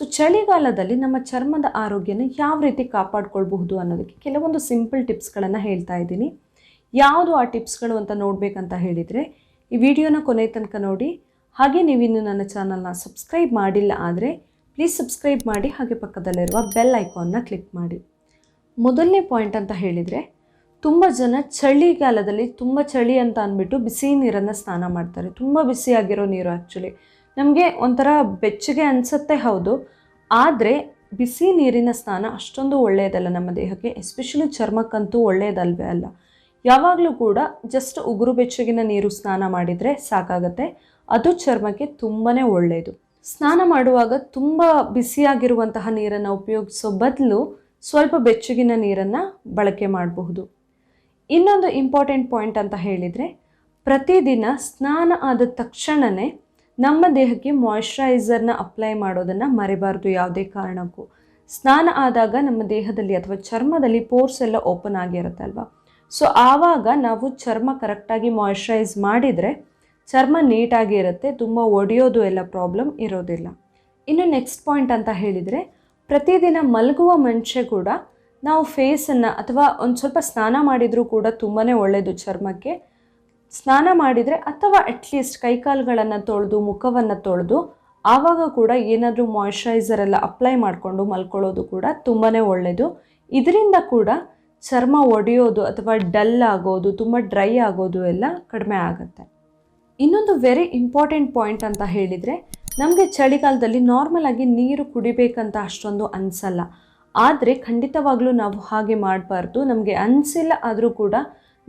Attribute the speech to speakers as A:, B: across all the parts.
A: So ಚಳಿಗಾಲದಲ್ಲಿ ನಮ್ಮ ಚರ್ಮದ ಆರೋಗ್ಯನ ಯಾವ ರೀತಿ ಕಾಪಾಡ್ಕೊಳ್ಬಹುದು ಅನ್ನೋದಕ್ಕೆ ಕೆಲವೊಂದು ಸಿಂಪಲ್ ಟಿಪ್ಸ್ಗಳನ್ನು ಹೇಳ್ತಾ ಇದ್ದೀನಿ. ಯಾವುದು ಆ ಟಿಪ್ಸ್ಗಳು ಅಂತ ನೋಡಬೇಕಂತ ಹೇಳಿದರೆ, ಈ ವಿಡಿಯೋನ ಕೊನೆ ತನಕ ನೋಡಿ. ಹಾಗೆ ನೀವಿನ್ನು ನನ್ನ ಚಾನಲ್ನ ಸಬ್ಸ್ಕ್ರೈಬ್ ಮಾಡಿಲ್ಲ ಆದರೆ ಪ್ಲೀಸ್ ಸಬ್ಸ್ಕ್ರೈಬ್ ಮಾಡಿ, ಹಾಗೆ ಪಕ್ಕದಲ್ಲಿರುವ ಬೆಲ್ ಐಕಾನ್ನ ಕ್ಲಿಕ್ ಮಾಡಿ. ಮೊದಲನೇ ಪಾಯಿಂಟ್ ಅಂತ ಹೇಳಿದರೆ, ತುಂಬ ಜನ ಚಳಿಗಾಲದಲ್ಲಿ ತುಂಬ ಚಳಿ ಅಂತ ಅಂದ್ಬಿಟ್ಟು ಬಿಸಿ ನೀರನ್ನು ಸ್ನಾನ ಮಾಡ್ತಾರೆ. ತುಂಬ ಬಿಸಿಯಾಗಿರೋ ನೀರು ಆ್ಯಕ್ಚುಲಿ ನಮಗೆ ಒಂಥರ ಬೆಚ್ಚಗೆ ಅನಿಸುತ್ತೆ ಹೌದು. ಆದರೆ ಬಿಸಿ ನೀರಿನ ಸ್ನಾನ ಅಷ್ಟೊಂದು ಒಳ್ಳೆಯದಲ್ಲ ನಮ್ಮ ದೇಹಕ್ಕೆ ಎಸ್ಪೆಷಲಿ ಚರ್ಮಕ್ಕಂತೂ ಒಳ್ಳೆಯದಲ್ವೇ ಅಲ್ಲ. ಯಾವಾಗಲೂ ಕೂಡ ಜಸ್ಟ್ ಉಗುರು ಬೆಚ್ಚಗಿನ ನೀರು ಸ್ನಾನ ಮಾಡಿದರೆ ಸಾಕಾಗತ್ತೆ. ಅದು ಚರ್ಮಕ್ಕೆ ತುಂಬಾ ಒಳ್ಳೆಯದು. ಸ್ನಾನ ಮಾಡುವಾಗ ತುಂಬ ಬಿಸಿಯಾಗಿರುವಂತಹ ನೀರನ್ನು ಉಪಯೋಗಿಸೋ ಬದಲು ಸ್ವಲ್ಪ ಬೆಚ್ಚಗಿನ ನೀರನ್ನು ಬಳಕೆ ಮಾಡಬಹುದು. ಇನ್ನೊಂದು ಇಂಪಾರ್ಟೆಂಟ್ ಪಾಯಿಂಟ್ ಅಂತ ಹೇಳಿದರೆ, ಪ್ರತಿದಿನ ಸ್ನಾನ ಆದ ತಕ್ಷಣವೇ ನಮ್ಮ ದೇಹಕ್ಕೆ ಮಾಯಿಶ್ಚರೈಸರ್ನ ಅಪ್ಲೈ ಮಾಡೋದನ್ನು ಮರಿಬಾರ್ದು ಯಾವುದೇ ಕಾರಣಕ್ಕೂ. ಸ್ನಾನ ಆದಾಗ ನಮ್ಮ ದೇಹದಲ್ಲಿ ಅಥವಾ ಚರ್ಮದಲ್ಲಿ ಪೋರ್ಸ್ ಎಲ್ಲ ಓಪನ್ ಆಗಿರುತ್ತೆ ಅಲ್ವಾ? ಸೊ ಆವಾಗ ನಾವು ಚರ್ಮ ಕರೆಕ್ಟಾಗಿ ಮಾಯಿಶ್ಚರೈಸ್ ಮಾಡಿದರೆ ಚರ್ಮ ನೀಟಾಗಿ ಇರುತ್ತೆ, ತುಂಬ ಒಡೆಯೋದು ಎಲ್ಲ ಪ್ರಾಬ್ಲಮ್ ಇರೋದಿಲ್ಲ. ಇನ್ನು ನೆಕ್ಸ್ಟ್ ಪಾಯಿಂಟ್ ಅಂತ ಹೇಳಿದರೆ, ಪ್ರತಿದಿನ ಮಲಗುವ ಮುಂಚೆ ಕೂಡ ನಾವು ಫೇಸನ್ನು ಅಥವಾ ಒಂದು ಸ್ವಲ್ಪ ಸ್ನಾನ ಮಾಡಿದರೂ ಕೂಡ ತುಂಬಾ ಒಳ್ಳೆಯದು ಚರ್ಮಕ್ಕೆ. ಸ್ನಾನ ಮಾಡಿದರೆ ಅಥವಾ ಅಟ್ಲೀಸ್ಟ್ ಕೈಕಾಲುಗಳನ್ನು ತೊಳೆದು, ಮುಖವನ್ನು ತೊಳೆದು, ಆವಾಗ ಕೂಡ ಏನಾದರೂ ಮಾಯಶ್ಚರೈಸರ್ ಎಲ್ಲ ಅಪ್ಲೈ ಮಾಡಿಕೊಂಡು ಮಲ್ಕೊಳ್ಳೋದು ಕೂಡ ತುಂಬಾ ಒಳ್ಳೆಯದು ಇದರಿಂದ ಕೂಡ ಚರ್ಮ ಒಡೆಯೋದು ಅಥವಾ ಡಲ್ ಆಗೋದು, ತುಂಬ ಡ್ರೈ ಆಗೋದು ಎಲ್ಲ ಕಡಿಮೆ ಆಗುತ್ತೆ. ಇನ್ನೊಂದು ವೆರಿ ಇಂಪಾರ್ಟೆಂಟ್ ಪಾಯಿಂಟ್ ಅಂತ ಹೇಳಿದರೆ, ನಮಗೆ ಚಳಿಗಾಲದಲ್ಲಿ ನಾರ್ಮಲ್ ಆಗಿ ನೀರು ಕುಡಿಬೇಕಂತ ಅಷ್ಟೊಂದು ಅನಿಸಲ್ಲ. ಆದರೆ ಖಂಡಿತವಾಗ್ಲೂ ನಾವು ಹಾಗೆ ಮಾಡಬಾರ್ದು. ನಮಗೆ ಅನಿಸಿಲ್ಲ ಆದರೂ ಕೂಡ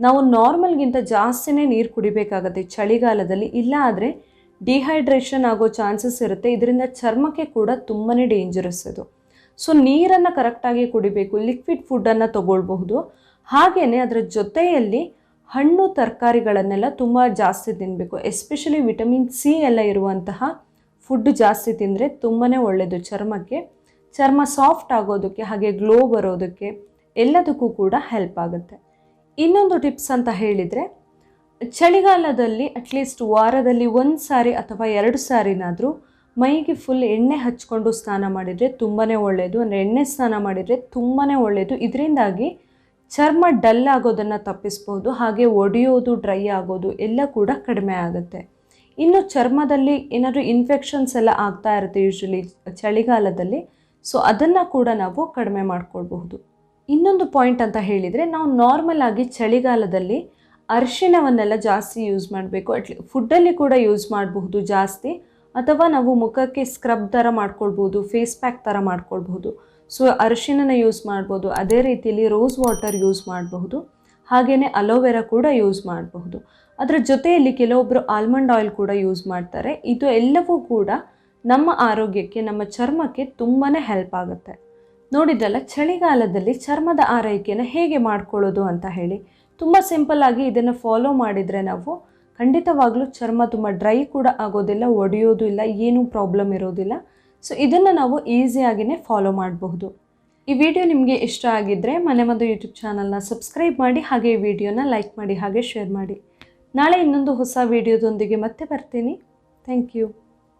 A: ನಾವು ನಾರ್ಮಲ್ಗಿಂತ ಜಾಸ್ತಿನೇ ನೀರು ಕುಡಿಬೇಕಾಗತ್ತೆ ಚಳಿಗಾಲದಲ್ಲಿ. ಇಲ್ಲ ಆದರೆ ಡಿಹೈಡ್ರೇಷನ್ ಆಗೋ ಚಾನ್ಸಸ್ ಇರುತ್ತೆ. ಇದರಿಂದ ಚರ್ಮಕ್ಕೆ ಕೂಡ ತುಂಬಾ ಡೇಂಜರಸ್ ಇದು ಸೊ ನೀರನ್ನು ಕರೆಕ್ಟಾಗಿ ಕುಡಿಬೇಕು ಲಿಕ್ವಿಡ್ ಫುಡ್ಡನ್ನು ತಗೊಳ್ಬಹುದು. ಹಾಗೆಯೇ ಅದರ ಜೊತೆಯಲ್ಲಿ ಹಣ್ಣು, ತರಕಾರಿಗಳನ್ನೆಲ್ಲ ತುಂಬ ಜಾಸ್ತಿ ತಿನ್ನಬೇಕು ಎಸ್ಪೆಷಲಿ ವಿಟಮಿನ್ ಸಿ ಎಲ್ಲ ಇರುವಂತಹ ಫುಡ್ ಜಾಸ್ತಿ ತಿಂದರೆ ತುಂಬಾ ಒಳ್ಳೆಯದು ಚರ್ಮಕ್ಕೆ. ಚರ್ಮ ಸಾಫ್ಟ್ ಆಗೋದಕ್ಕೆ, ಹಾಗೆ ಗ್ಲೋ ಬರೋದಕ್ಕೆ ಎಲ್ಲದಕ್ಕೂ ಕೂಡ ಹೆಲ್ಪ್ ಆಗುತ್ತೆ. ಇನ್ನೊಂದು ಟಿಪ್ಸ್ ಅಂತ ಹೇಳಿದರೆ, ಚಳಿಗಾಲದಲ್ಲಿ ಅಟ್ಲೀಸ್ಟ್ ವಾರದಲ್ಲಿ ಒಂದು ಸಾರಿ ಅಥವಾ ಎರಡು ಸಾರಿನಾದರೂ ಮೈಗೆ ಫುಲ್ ಎಣ್ಣೆ ಹಚ್ಕೊಂಡು ಸ್ನಾನ ಮಾಡಿದರೆ ತುಂಬಾ ಒಳ್ಳೆಯದು ಅಂದರೆ ಎಣ್ಣೆ ಸ್ನಾನ ಮಾಡಿದರೆ ತುಂಬಾ ಒಳ್ಳೆಯದು ಇದರಿಂದಾಗಿ ಚರ್ಮ ಡಲ್ ಆಗೋದನ್ನು ತಪ್ಪಿಸ್ಬೋದು, ಹಾಗೆ ಒಡೆಯೋದು, ಡ್ರೈ ಆಗೋದು ಎಲ್ಲ ಕೂಡ ಕಡಿಮೆ ಆಗುತ್ತೆ. ಇನ್ನು ಚರ್ಮದಲ್ಲಿ ಏನಾದರೂ ಇನ್ಫೆಕ್ಷನ್ಸ್ ಎಲ್ಲ ಆಗ್ತಾ ಇರುತ್ತೆ ಯೂಶ್ವಲಿ ಚಳಿಗಾಲದಲ್ಲಿ ಸೊ ಅದನ್ನು ಕೂಡ ನಾವು ಕಡಿಮೆ ಮಾಡ್ಕೊಳ್ಬಹುದು. ಇನ್ನೊಂದು ಪಾಯಿಂಟ್ ಅಂತ ಹೇಳಿದರೆ ನಾವು ನಾರ್ಮಲ್ ಆಗಿ ಚಳಿಗಾಲದಲ್ಲಿ ಅರಿಶಿಣವನ್ನೆಲ್ಲ ಜಾಸ್ತಿ ಯೂಸ್ ಮಾಡಬೇಕು. ಅಟ್ಲಿ ಫುಡ್ಡಲ್ಲಿ ಕೂಡ ಯೂಸ್ ಮಾಡಬಹುದು ಜಾಸ್ತಿ. ಅಥವಾ ನಾವು ಮುಖಕ್ಕೆ ಸ್ಕ್ರಬ್ ಥರ ಮಾಡ್ಕೊಳ್ಬೋದು ಫೇಸ್ ಪ್ಯಾಕ್ ಥರ ಮಾಡ್ಕೊಳ್ಬಹುದು. ಸೊ ಅರಿಶಿಣನ ಯೂಸ್ ಮಾಡ್ಬೋದು. ಅದೇ ರೀತಿಯಲ್ಲಿ ರೋಸ್ ವಾಟರ್ ಯೂಸ್ ಮಾಡಬಹುದು. ಹಾಗೆಯೇ ಅಲೋವೆರಾ ಕೂಡ ಯೂಸ್ ಮಾಡಬಹುದು. ಅದರ ಜೊತೆಯಲ್ಲಿ ಕೆಲವೊಬ್ಬರು ಆಲ್ಮಂಡ್ ಆಯಿಲ್ ಕೂಡ ಯೂಸ್ ಮಾಡ್ತಾರೆ. ಇದು ಎಲ್ಲವೂ ಕೂಡ ನಮ್ಮ ಆರೋಗ್ಯಕ್ಕೆ, ನಮ್ಮ ಚರ್ಮಕ್ಕೆ ತುಂಬಾ ಹೆಲ್ಪ್ ಆಗುತ್ತೆ. ನೋಡಿದ್ರಲ್ಲ ಚಳಿಗಾಲದಲ್ಲಿ ಚರ್ಮದ ಆರೈಕೆನ ಹೇಗೆ ಮಾಡ್ಕೊಳ್ಳೋದು ಅಂತ ಹೇಳಿ. ತುಂಬ ಸಿಂಪಲ್ ಆಗಿ ಇದನ್ನು ಫಾಲೋ ಮಾಡಿದರೆ ನಾವು ಖಂಡಿತವಾಗ್ಲೂ ಚರ್ಮ ತುಂಬ ಡ್ರೈ ಕೂಡ ಆಗೋದಿಲ್ಲ, ಒಡೆಯೋದು ಇಲ್ಲ, ಏನೂ ಪ್ರಾಬ್ಲಮ್ ಇರೋದಿಲ್ಲ. ಸೊ, ಇದನ್ನು ನಾವು ಈಸಿಯಾಗಿಯೇ ಫಾಲೋ ಮಾಡಬಹುದು. ಈ ವಿಡಿಯೋ ನಿಮಗೆ ಇಷ್ಟ ಆಗಿದ್ದರೆ ಮನೆ ಮದ್ದು ಯೂಟ್ಯೂಬ್ ಚಾನಲ್ನ ಸಬ್ಸ್ಕ್ರೈಬ್ ಮಾಡಿ, ಹಾಗೆ ಈ ವಿಡಿಯೋನ ಲೈಕ್ ಮಾಡಿ, ಹಾಗೆ ಶೇರ್ ಮಾಡಿ. ನಾಳೆ ಇನ್ನೊಂದು ಹೊಸ ವಿಡಿಯೋದೊಂದಿಗೆ ಮತ್ತೆ ಬರ್ತೀನಿ. Thank you.